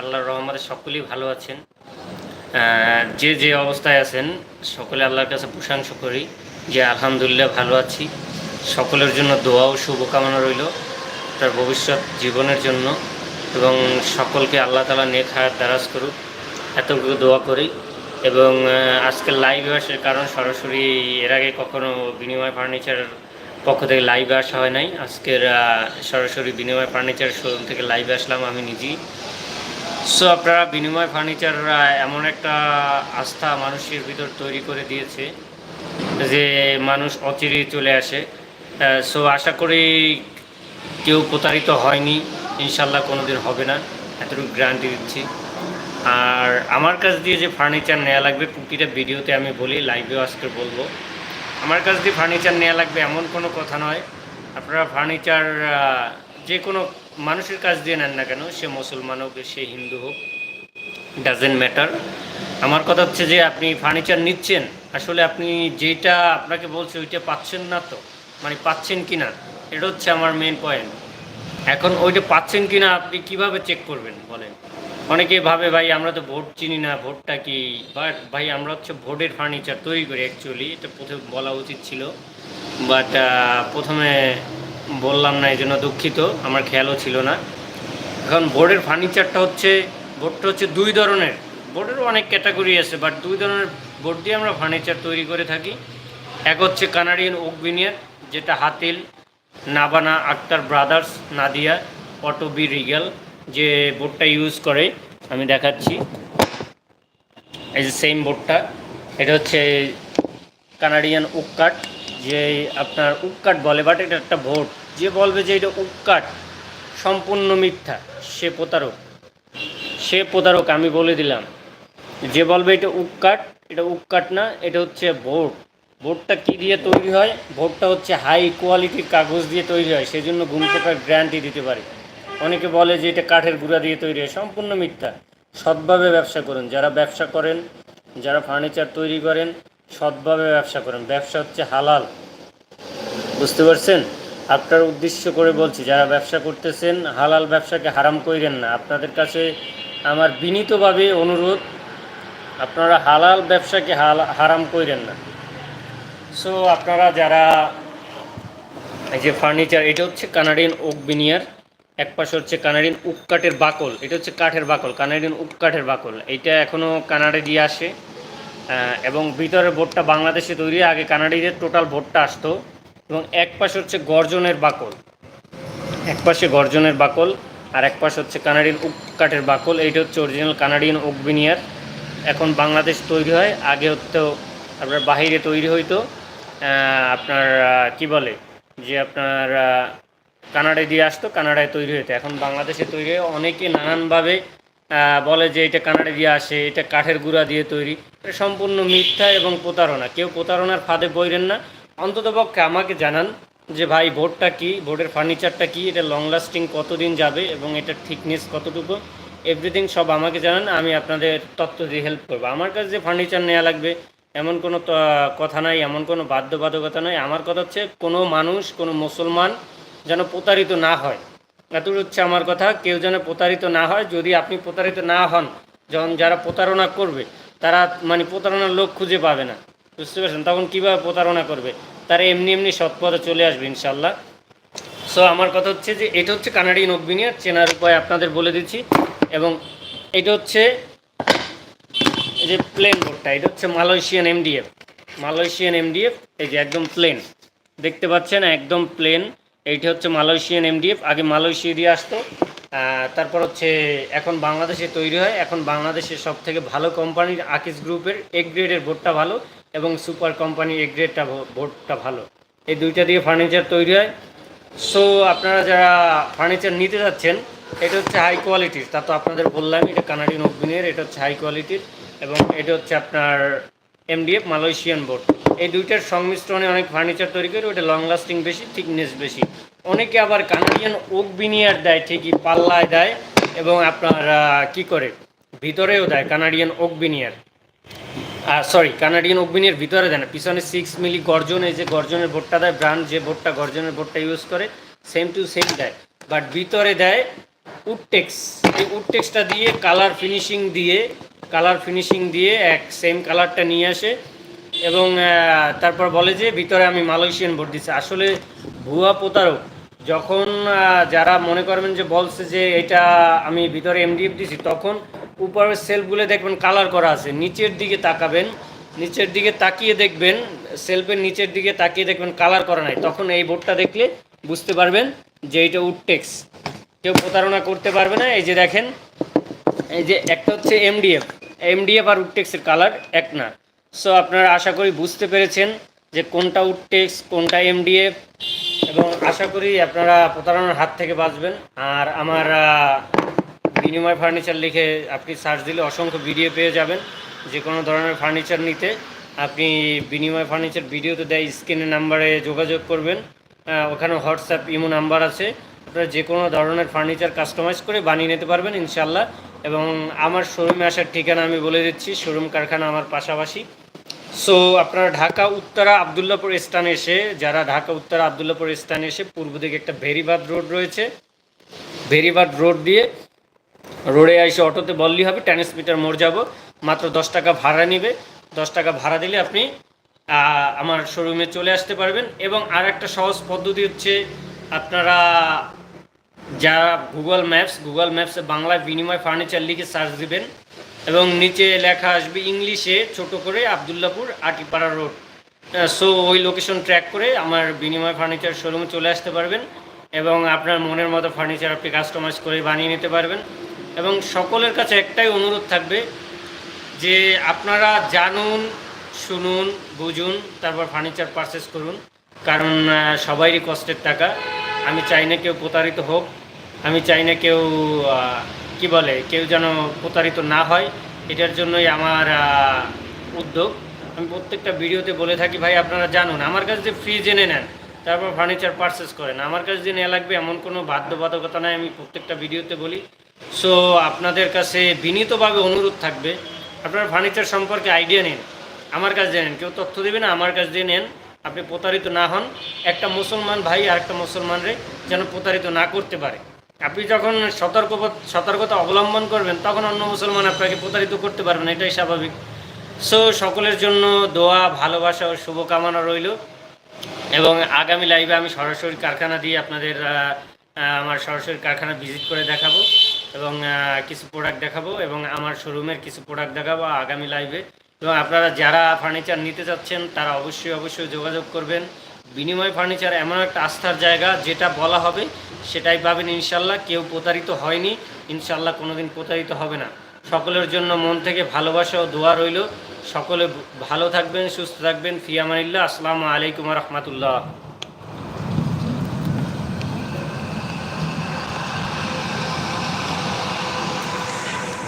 আল্লাহর রহমতে সকলেই ভালো আছেন। যে যে অবস্থায় আছেন সকলে আল্লাহর কাছে প্রশংসা করি যে আলহামদুলিল্লাহ ভালো আছি। সকলের জন্য দোয়া ও শুভকামনা রইল তার ভবিষ্যৎ জীবনের জন্য এবং সকলকে আল্লাহ তালা নেক হায়াত দারাজ করুক। এতটুকু দোয়া করি এবং আহ, আজকের লাইভে আসার কারণ সরাসরি এর আগে কখনো বিনিময় ফার্নিচার পক্ষ থেকে লাইভে আসা হয় নাই। আজকের সরাসরি বিনিময় ফার্নিচার শোরুম থেকে লাইভে আসলাম আমি নিজেই। সো আপনারা বিনিময় ফার্নিচার এমন একটা আস্থা মানুষের ভিতর তৈরি করে দিয়েছে যে মানুষ অচিরেই চলে আসে। সো আশা করি কেউ প্রতারিত হয়নি। ইনশাল্লাহ কোনো দিন হবে না। এতটুকু গ্যারান্টি দিচ্ছি। আর আমার কাছ দিয়ে যে ফার্নিচার নেওয়া লাগবে, প্রতিটা ভিডিওতে আমি বলি লাইভেও আজকে বলব। আমার কাছ দিয়ে ফার্নিচার নেওয়া লাগবে এমন কোনো কথা নয়। আপনারা ফার্নিচার যে কোনো মানুষের কাজ দিয়ে নেন না কেন, সে মুসলমান হোক, সে হিন্দু হোক ডাজেন্ট ম্যাটার আমার কথা হচ্ছে যে আপনি ফার্নিচার নিচ্ছেন, আসলে আপনি যেটা আপনাকে বলছে ওইটা পাচ্ছেন না তো। মানে পাচ্ছেন কি না এটা হচ্ছে আমার মেন পয়েন্ট এখন ওইটা পাচ্ছেন কি না আপনি কীভাবে চেক করবেন, বলেন? অনেকে ভাবে, ভাই, আমরা তো ভোট চিনি না, ভোটটা কি? বাট ভাই, আমরা হচ্ছে ভোটের ফার্নিচার তৈরি করি অ্যাকচুয়ালি এটা প্রথমে বলা উচিত ছিল। বাট প্রথমে বললাম না এই জন্য দুঃখিত, আমার খেয়ালও ছিল না। এখন বোর্ডের ফার্নিচারটা হচ্ছে, বোর্ডটা হচ্ছে দুই ধরনের। বোর্ডেরও অনেক ক্যাটাগরি আছে বাট দুই ধরনের বোর্ড দিয়ে আমরা ফার্নিচার তৈরি করে থাকি। এক হচ্ছে কানাডিয়ান ওক বিনিয়ার যেটা Hatil, Nabana, Akhtar brothers, Nadia, Otobi Regal যে বোর্ডটা ইউজ করে, আমি দেখাচ্ছি। এই যে সেম বোর্ডটা, এটা হচ্ছে কানাডিয়ান উক্কাট যে আপনার উক্কাট বলে বাট এটা একটা ভোট যে বলবে যে এটা উক্কাট সম্পূর্ণ মিথ্যা, সে প্রতারক। সে প্রতারক, আমি বলে দিলাম। যে বলবে এটা উক্কাট এটা উক্কাট না, এটা হচ্ছে ভোট। ভোটটা কী দিয়ে তৈরি হয়? ভোটটা হচ্ছে হাই কোয়ালিটির কাগজ দিয়ে তৈরি হয় সেই জন্য গুণপটার গ্যারান্টি দিতে পারে। অনেকে বলে যে এটা কাঠের গুঁড়া দিয়ে তৈরি হয়, সম্পূর্ণ মিথ্যা। সৎভাবে ব্যবসা করুন। যারা ব্যবসা করেন, যারা ফার্নিচার তৈরি করেন, সৎভাবে ব্যবসা করেন। ব্যবসা হচ্ছে হালাল। বুঝতে পারছেন? আপনার উদ্দেশ্য করে বলছি, যারা ব্যবসা করতেছেন, হালাল ব্যবসাকে হারাম কইরেন না। আপনাদের কাছে আমার বিনীতভাবে অনুরোধ, আপনারা হালাল ব্যবসাকে হারাম কইরেন না। সো আপনারা যারা এই যে ফার্নিচার এটা হচ্ছে কানাডিয়ান ওক বিনিয়ার, এক পাশে হচ্ছে কানাডিয়ান উক কাঠের বাকল, এটা হচ্ছে কাঠের বাকল, কানাডিয়ান উক কাঠের বাকল। এইটা এখনও কানাডা দিয়ে আসে এবং ভিতরের বোর্ডটা বাংলাদেশে তৈরি, আগে কানাডিদের টোটাল বোর্ডটা আসতো। এবং এক পাশে হচ্ছে গর্জনের বাকল। এক পাশে গর্জনের বাকল আর এক পাশে হচ্ছে কানাডিয়ান উক কাঠের বাকল। এইটা হচ্ছে অরিজিনাল কানাডিয়ান ওক বিনিয়ার এখন বাংলাদেশ তৈরি হয়, আগে হতো আপনার বাহিরে তৈরি হইতো আপনার কি বলে? যে আপনার কানাডায় দিয়ে আসতো, কানাডায় তৈরি হতো এখন বাংলাদেশে তৈরি হয়, অনেকে নানানভাবে বলে যে এটা কানাডা দিয়ে আসে, এটা কাঠের গুঁড়া দিয়ে তৈরি। এটা সম্পূর্ণ মিথ্যা এবং প্রতারণা। কেউ প্রতারণার ফাঁদে বইরেন না। অন্ততপক্ষে আমাকে জানান যে ভাই, বোর্ডটা কি, বোর্ডের ফার্নিচারটা কি, এটা লং লাস্টিং কতদিন যাবে এবং এটার থিকনেস কতটুকু? এভরিথিং সব আমাকে জানান, আমি আপনাদের তথ্য দিয়ে হেল্প করব। আমার কাছে যে ফার্নিচার নেওয়া লাগবে, এমন কোনো কথা নাই, এমন কোনো বাধ্যবাধকতা নয় আমার কথা হচ্ছে, কোনো মানুষ, কোনো মুসলমান যেন প্রতারিত না হয়। এতটুকু হচ্ছে আমার কথা, কেউ যেন প্রতারিত না হয়, যদি আপনি প্রতারিত না হন, যখন যারা প্রতারণা করবে, তারা মানে প্রতারণার লোক খুঁজে পাবে না। বুঝতে পারছেন? তখন কীভাবে প্রতারণা করবে? তারা এমনি এমনি সৎপথে চলে আসবে ইনশাল্লাহ সো আমার কথা হচ্ছে যে, এটা হচ্ছে কানাডিয়ান অভিনিয়ার চেনার উপায় আপনাদের বলে দিচ্ছি। এবং এটা হচ্ছে যে প্লেন বোর্ডটা এটা হচ্ছে মালয়েশিয়ান এমডিএফ মালয়েশিয়ান এমডিএফ এই যে একদম প্লেন দেখতে পাচ্ছেন, একদম প্লেন এইটা হচ্ছে মালয়েশিয়ান এমডিএফ আগে মালয়েশিয়া দিয়ে আসতো। তারপর হচ্ছে এখন বাংলাদেশে তৈরি হয়। এখন বাংলাদেশের সব থেকে ভালো কোম্পানির আকিস গ্রুপের এ গ্রেডের বোর্ডটা ভালো। এবং সুপার কোম্পানির এ গ্রেডটা বোর্ডটা ভালো। এই দুইটা দিয়ে ফার্নিচার তৈরি হয়। সো আপনারা যারা ফার্নিচার নিতে যাচ্ছেন, এটা হচ্ছে হাই কোয়ালিটির তা তো আপনাদের বললাম, এটা কানাডিয়ান ওভেনের এটা হচ্ছে হাই কোয়ালিটির এবং এটা হচ্ছে আপনার এমডিএফ মালয়েশিয়ান বোর্ড এই দুইটার সংমিশ্রণে অনেক ফার্নিচার তৈরি করে, ওটা লং লাস্টিং বেশি থিকনেস বেশি। অনেকে আবার কানাডিয়ান ওক বিনিয়ার দেয়, ঠিকই পাল্লায় দেয় এবং আপনার কি করে? ভিতরেও দেয় Canadian oak veneer sorry Canadian অগ্নির ভিতরে দেয় না পিছনে সিক্স মিলি গর্জন, এই যে গর্জনের বোর্ডটা দেয় ব্র্যান্ড যে বোর্ডটা গর্জনের বোর্ডটা ইউজ করে সেম টু সেম দেয়। বাট ভিতরে দেয় উডটেক্স এই উডটেক্সটা দিয়ে কালার ফিনিশিং দিয়ে কালার ফিনিশিং দিয়ে এক সেম কালারটা নিয়ে আসে। এবং তারপর বলে যে, ভিতরে আমি মালয়েশিয়ান বোর্ড দিচ্ছি আসলে ভুয়া প্রতারক, যখন যারা মনে করবেন যে বলছে যে, এটা আমি ভিতরে এমডিএফ দিছি, তখন উপরের সেলফগুলো দেখবেন কালার করা আছে। নিচের দিকে তাকাবেন, নিচের দিকে তাকিয়ে দেখবেন, সেলফের নিচের দিকে তাকিয়ে দেখবেন কালার করা নাই। তখন এই বোর্ডটা দেখলে বুঝতে পারবেন যে এটা উডটেক্স। কেউ প্রতারণা করতে পারবে না। এই যে দেখেন, এই যে একটা হচ্ছে এমডিএফ এমডিএফ আর উডটেক্সের কালার এক না। সো আপনারা আশা করি বুঝতে পেরেছেন যে কোনটা উডটেক্স, কোনটা এমডিএফ এবং আশা করি আপনারা প্রতারণার হাত থেকে বাঁচবেন। আর আমার বিনিময় ফার্নিচার লিখে আপনি সার্চ দিলে অসংখ্য ভিডিও পেয়ে যাবেন। যে কোনো ধরনের ফার্নিচার নিতে আপনি বিনিময় ফার্নিচার ভিডিওতে দেয় স্ক্রিনের নাম্বারে যোগাযোগ করবেন। ওখানে হোয়াটসঅ্যাপ ইমো নাম্বার আছে। আপনারা যে কোনো ধরনের ফার্নিচার কাস্টমাইজ করে বানিয়ে নিতে পারবেন ইনশাল্লাহ এবং আমার শোরুমে আসার ঠিকানা আমি বলে দিচ্ছি শোরুম কারখানা আমার পাশাপাশি। সো আপনারা ঢাকা উত্তরা আবদুল্লাপুর স্থানে এসে, যারা ঢাকা উত্তরা আবদুল্লাপুর স্থানে এসে পূর্ব দিকে একটা ভেরিবাদ রোড রয়েছে, ভেরিবাদ রোড দিয়ে রোডে এসে অটোতে বললেই হবে টেনিস মিটার মোড় যাব। মাত্র দশ টাকা ভাড়া নেবে। দশ টাকা ভাড়া দিলে আপনি আমার শোরুমে চলে আসতে পারবেন। এবং আর একটা সহজ পদ্ধতি হচ্ছে, আপনারা যারা গুগল ম্যাপস গুগল ম্যাপসে বাংলায় বিনিময় ফার্নিচার লিখে সার্চ দিবেন, এবং নিচে লেখা আসবে ইংলিশে ছোট করে আবদুল্লাপুর আটিপাড়া রোড সো ওই লোকেশন ট্র্যাক করে আমার বিনিময় ফার্নিচার শোরুমে চলে আসতে পারবেন, এবং আপনার মনের মতো ফার্নিচার আপনি কাস্টমাইজ করে বানিয়ে নিতে পারবেন। এবং সকলের কাছে একটাই অনুরোধ থাকবে যে আপনারা জানুন শুনুন বুঝুন তারপর ফার্নিচার পারচেস করুন। কারণ আহ, সবারই কষ্টের টাকা। আমি চাই না কেউ প্রতারিত হোক। আমি চাই না কেউ কি বলে কেউ যেন প্রতারিত না হয়। এটার জন্যই আমার উদ্যোগ। আমি প্রত্যেকটা ভিডিওতে বলে থাকি ভাই আপনারা জানুন। আমার কাছে যে ফ্রি জেনে নেন তারপর ফার্নিচার পারচেস করেন। আমার কাছে যে নেওয়া লাগবে এমন কোনো বাধ্যবাধকতা নাই। আমি প্রত্যেকটা ভিডিওতে বলি সো আপনাদের কাছে বিনীতভাবে অনুরোধ থাকবে। আপনার ফার্নিচার সম্পর্কে আইডিয়া নিন, আমার কাছে জেনেন। কেউ তথ্য দেবে না, আমার কাছ দিয়ে নেন। আপনি প্রতারিত না হন। একটা মুসলমান ভাই আর একটা মুসলমানরে যেন প্রতারিত না করতে পারে। আপনি যখন সতর্ক সতর্কতা অবলম্বন করবেন, তখন অন্য মুসলমান আপনাকে প্রতারিত করতে পারবেন এটাই স্বাভাবিক। সো সকলের জন্য দোয়া, ভালোবাসা ও শুভকামনা রইল। এবং আগামী লাইভে আমি সরাসরি কারখানা দিয়ে আপনাদের আমার সরাসরি কারখানা ভিজিট করে দেখাবো। এবং কিছু প্রোডাক্ট দেখাবো এবং আমার শোরুমের কিছু প্রোডাক্ট দেখাবো আগামী লাইভে এবং আপনারা যারা ফার্নিচার নিতে চাচ্ছেন, তারা অবশ্যই অবশ্যই যোগাযোগ করবেন। বিনিময় ফার্নিচার এমন একটা আস্থার জায়গা যেটা বলা হবে, সেটাই পাবেন ইনশাল্লাহ। কেউ প্রতারিত হয়নি, ইনশাল্লাহ কোনোদিন প্রতারিত হবে না। সকলের জন্য মন থেকে ভালোবাসা ও দোয়া রইল। সকলে ভালো থাকবেন, সুস্থ থাকবেন। ফিয়ামানিল্লাহ আসসালামু আলাইকুম রহমতুল্লাহ।